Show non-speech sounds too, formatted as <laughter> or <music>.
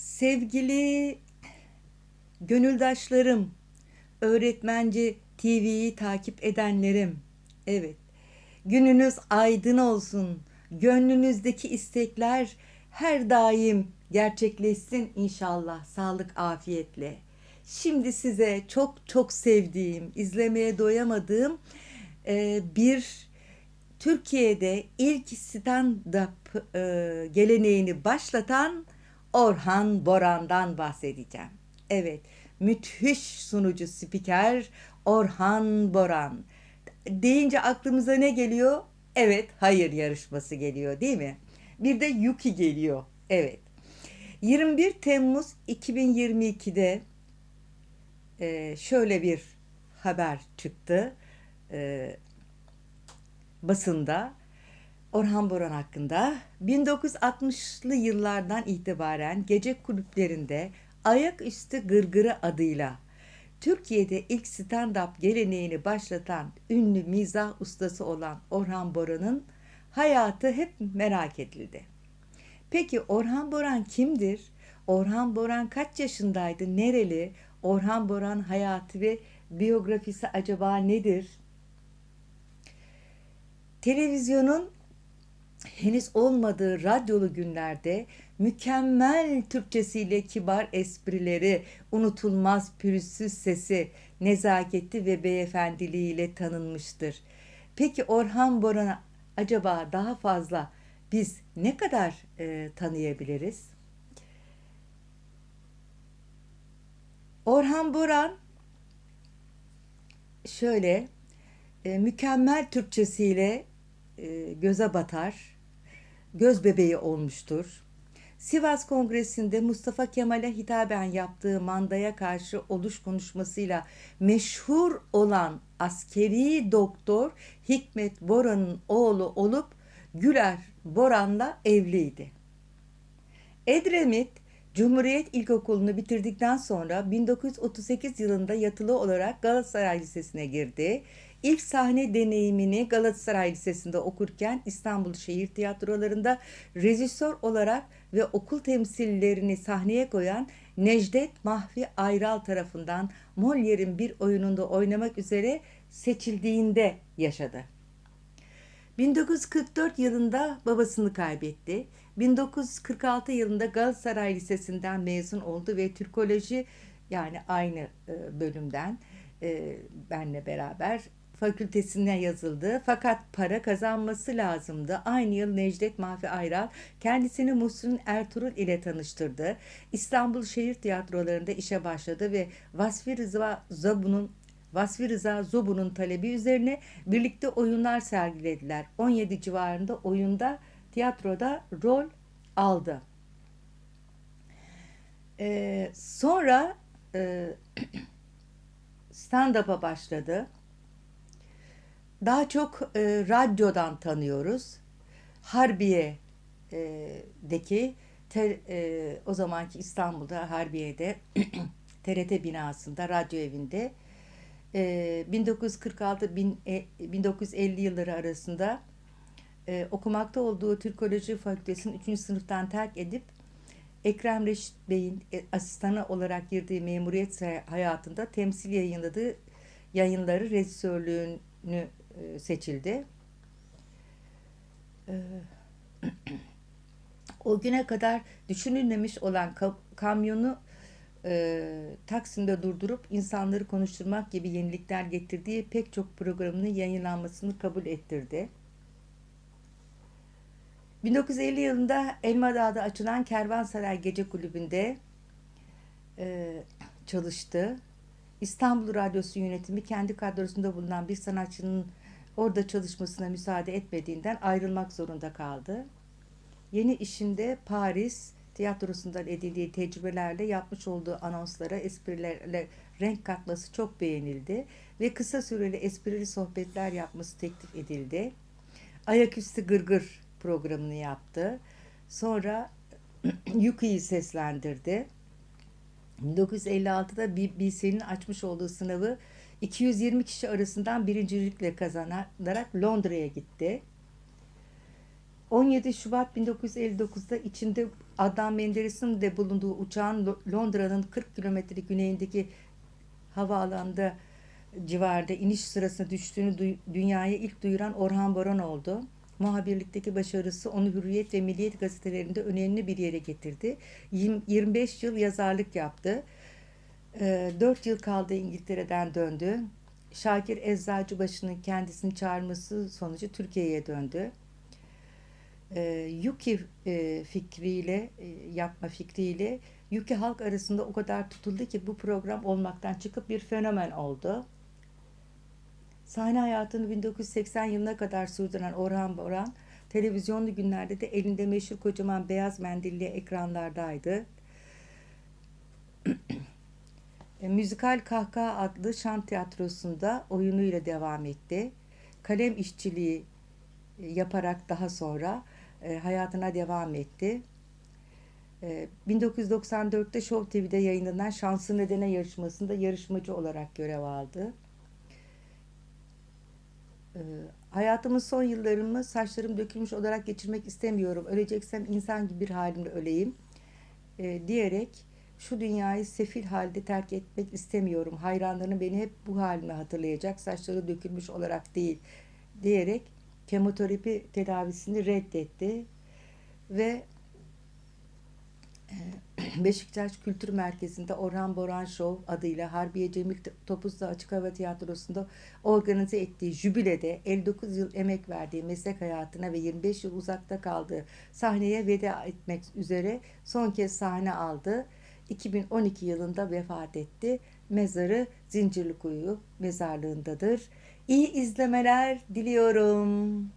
Sevgili gönüldaşlarım, öğretmenci TV'yi takip edenlerim. Evet, gününüz aydın olsun. Gönlünüzdeki istekler her daim gerçekleşsin inşallah sağlık afiyetle. Şimdi size çok çok sevdiğim, izlemeye doyamadığım e, bir Türkiye'de ilk stand-up e, geleneğini başlatan Orhan Boran'dan bahsedeceğim. Evet, müthiş sunucu spiker Orhan Boran. Deyince aklımıza ne geliyor? Evet, hayır yarışması geliyor değil mi? Bir de Yuki geliyor. Evet. 21 Temmuz 2022'de e, şöyle bir haber çıktı. E, basında Orhan Boran hakkında 1960'lı yıllardan itibaren gece kulüplerinde Ayaküstü Gırgırı adıyla Türkiye'de ilk stand-up geleneğini başlatan ünlü mizah ustası olan Orhan Boran'ın hayatı hep merak edildi. Peki Orhan Boran kimdir? Orhan Boran kaç yaşındaydı? Nereli? Orhan Boran hayatı ve biyografisi acaba nedir? televizyonun henüz olmadığı radyolu günlerde mükemmel Türkçesiyle kibar esprileri, unutulmaz pürüzsüz sesi, nezaketi ve beyefendiliğiyle tanınmıştır. Peki Orhan Boran'ı acaba daha fazla biz ne kadar e, tanıyabiliriz? Orhan Boran şöyle e, mükemmel Türkçesiyle e, göze batar, göz bebeği olmuştur. Sivas Kongresi'nde Mustafa Kemal'e hitaben yaptığı mandaya karşı oluş konuşmasıyla meşhur olan askeri doktor Hikmet Boran'ın oğlu olup Güler Boran'la evliydi. Edremit Cumhuriyet İlkokulu'nu bitirdikten sonra 1938 yılında yatılı olarak Galatasaray Lisesi'ne girdi. İlk sahne deneyimini Galatasaray Lisesi'nde okurken İstanbul Şehir Tiyatrolarında rejisör olarak ve okul temsillerini sahneye koyan Necdet Mahfi Ayral tarafından Molière'in bir oyununda oynamak üzere seçildiğinde yaşadı. 1944 yılında babasını kaybetti. 1946 yılında Galatasaray Lisesi'nden mezun oldu ve Türkoloji yani aynı e, bölümden e, benle beraber fakültesine yazıldı. Fakat para kazanması lazımdı. Aynı yıl Necdet Mahfi Ayral kendisini Muhsin Ertuğrul ile tanıştırdı. İstanbul Şehir Tiyatrolarında işe başladı ve Vasfi Rıza Zabu'nun Vasfi Rıza Zobu'nun talebi üzerine birlikte oyunlar sergilediler. 17 civarında oyunda tiyatroda rol aldı. Ee, sonra e, <clears throat> stand-up'a başladı. Daha çok e, radyodan tanıyoruz. Harbiye'deki ter, e, o zamanki İstanbul'da Harbiye'de <clears throat> TRT binasında radyo evinde e, 1946 bin, e, 1950 yılları arasında e, okumakta olduğu Türkoloji Fakültesini 3. sınıftan terk edip Ekrem Reşit Bey'in e, asistanı olarak girdiği memuriyet hayatında temsil yayınladığı yayınları rejisörlüğünü e, seçildi. E, <clears throat> o güne kadar düşünülmemiş olan kamyonu e, Taksim'de durdurup insanları konuşturmak gibi yenilikler getirdiği pek çok programının yayınlanmasını kabul ettirdi. 1950 yılında Elmadağ'da açılan Kervansaray Gece Kulübü'nde e, çalıştı. İstanbul Radyosu yönetimi kendi kadrosunda bulunan bir sanatçının orada çalışmasına müsaade etmediğinden ayrılmak zorunda kaldı. Yeni işinde Paris tiyatrosundan edindiği tecrübelerle yapmış olduğu anonslara, esprilerle renk katması çok beğenildi ve kısa süreli esprili sohbetler yapması teklif edildi. Ayaküstü Gırgır programını yaptı. Sonra <clears throat> Yuki'yi seslendirdi. 1956'da BBC'nin açmış olduğu sınavı 220 kişi arasından birincilikle kazanarak Londra'ya gitti. 17 Şubat 1959'da içinde Adnan Menderes'in de bulunduğu uçağın Lo- Londra'nın 40 kilometre güneyindeki havaalanında civarında iniş sırasında düştüğünü dünyaya ilk duyuran Orhan Boran oldu. Muhabirlikteki başarısı onu Hürriyet ve Milliyet gazetelerinde önemli bir yere getirdi. Yirmi- 25 yıl yazarlık yaptı. 4 yıl kaldı İngiltere'den döndü. Şakir Eczacıbaşı'nın kendisini çağırması sonucu Türkiye'ye döndü. Ee, Yuki e, fikriyle, e, yapma fikriyle Yuki halk arasında o kadar tutuldu ki bu program olmaktan çıkıp bir fenomen oldu. Sahne hayatını 1980 yılına kadar sürdüren Orhan Boran, televizyonlu günlerde de elinde meşhur kocaman beyaz mendilli ekranlardaydı. <clears throat> E, Müzikal Kahkaha adlı şan tiyatrosunda oyunuyla devam etti. Kalem işçiliği e, yaparak daha sonra e, hayatına devam etti. E, 1994'te Show TV'de yayınlanan Şansın Nedene yarışmasında yarışmacı olarak görev aldı. E, hayatımın son yıllarımı saçlarım dökülmüş olarak geçirmek istemiyorum. Öleceksem insan gibi bir halimle öleyim e, diyerek şu dünyayı sefil halde terk etmek istemiyorum. Hayranlarım beni hep bu halime hatırlayacak. Saçları dökülmüş olarak değil diyerek kemoterapi tedavisini reddetti ve <clears throat> Beşiktaş Kültür Merkezi'nde Orhan Boran Show adıyla Harbiye Cemil Topuzlu Açık Hava Tiyatrosu'nda organize ettiği jübilede 59 yıl emek verdiği meslek hayatına ve 25 yıl uzakta kaldığı sahneye veda etmek üzere son kez sahne aldı. 2012 yılında vefat etti. Mezarı Zincirlikuyu mezarlığındadır. İyi izlemeler diliyorum.